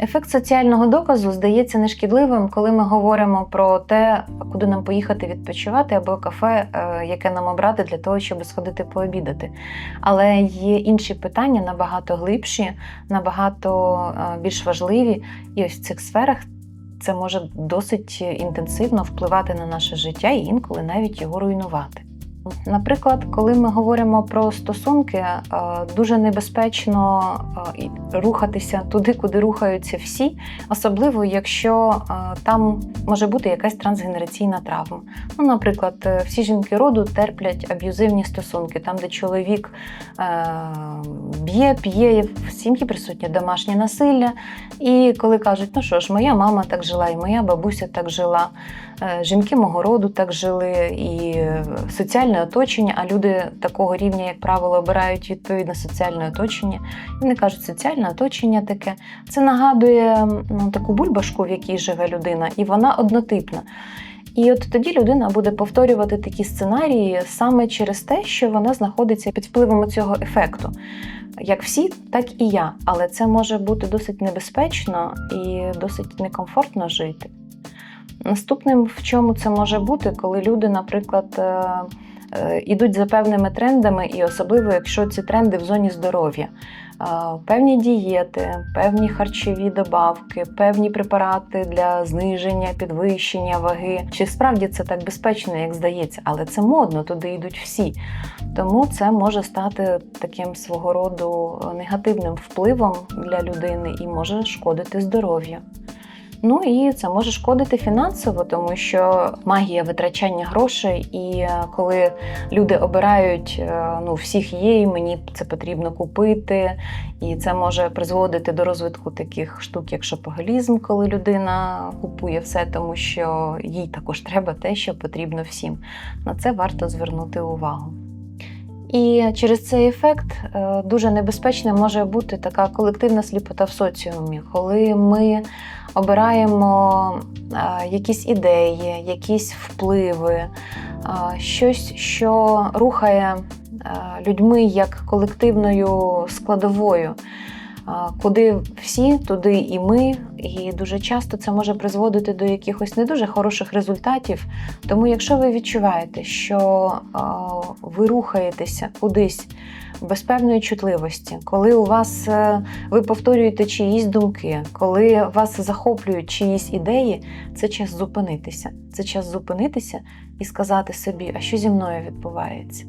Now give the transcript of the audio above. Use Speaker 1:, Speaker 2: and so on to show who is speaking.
Speaker 1: Ефект соціального доказу здається нешкідливим, коли ми говоримо про те, куди нам поїхати відпочивати, або кафе, е, яке нам обрати для того, щоб сходити пообідати. Але є інші питання набагато глибші, набагато е, більш важливі, і ось в цих сферах це може досить інтенсивно впливати на наше життя і інколи навіть його руйнувати. Наприклад, коли ми говоримо про стосунки, е, дуже небезпечно е, рухатися туди, куди рухаються всі, особливо якщо е, там може бути якась трансгенераційна травма. Ну, наприклад, всі жінки роду терплять аб'юзивні стосунки, там, де чоловік б'є, п'є, в сім'ї присутнє домашнє насилля. І коли кажуть, ну що ж, моя мама так жила, і моя бабуся так жила, жінки мого роду так жили, і е, соціальне оточення, а люди такого рівня, як правило, обирають відповідне соціальне оточення. І вони кажуть, соціальне оточення таке. Це нагадує ну, таку бульбашку, в якій живе людина, і вона однотипна. І от тоді людина буде повторювати такі сценарії саме через те, що вона знаходиться під впливом цього ефекту. Як всі, так і я. Але це може бути досить небезпечно і досить некомфортно жити. Наступним, в чому це може бути, коли люди, наприклад, е, е, ідуть за певними трендами, і особливо, якщо ці тренди в зоні здоров'я. Е, Певні дієти, певні харчові добавки, певні препарати для зниження, підвищення ваги. Чи справді це так безпечно, як здається, але це модно, туди йдуть всі. Тому це може стати таким свого роду негативним впливом для людини і може шкодити здоров'ю. Ну і це може шкодити фінансово, тому що магія витрачання грошей, і е, коли люди обирають, е, ну всіх є, і мені це потрібно купити, і це може призводити до розвитку таких штук, як шопоголізм, коли людина купує все, тому що їй також треба те, що потрібно всім. На це варто звернути увагу. І через цей ефект е, дуже небезпечним може бути така колективна сліпота в соціумі, коли ми обираємо е, якісь ідеї, якісь впливи, е, щось, що рухає людьми як колективною складовою. Куди всі, туди і ми, і дуже часто це може призводити до якихось не дуже хороших результатів. Тому, якщо ви відчуваєте, що ви рухаєтеся кудись без певної чутливості, коли у вас е, ви повторюєте чиїсь думки, коли вас захоплюють чиїсь ідеї, це час зупинитися. Це час зупинитися і сказати собі, а що зі мною відбувається?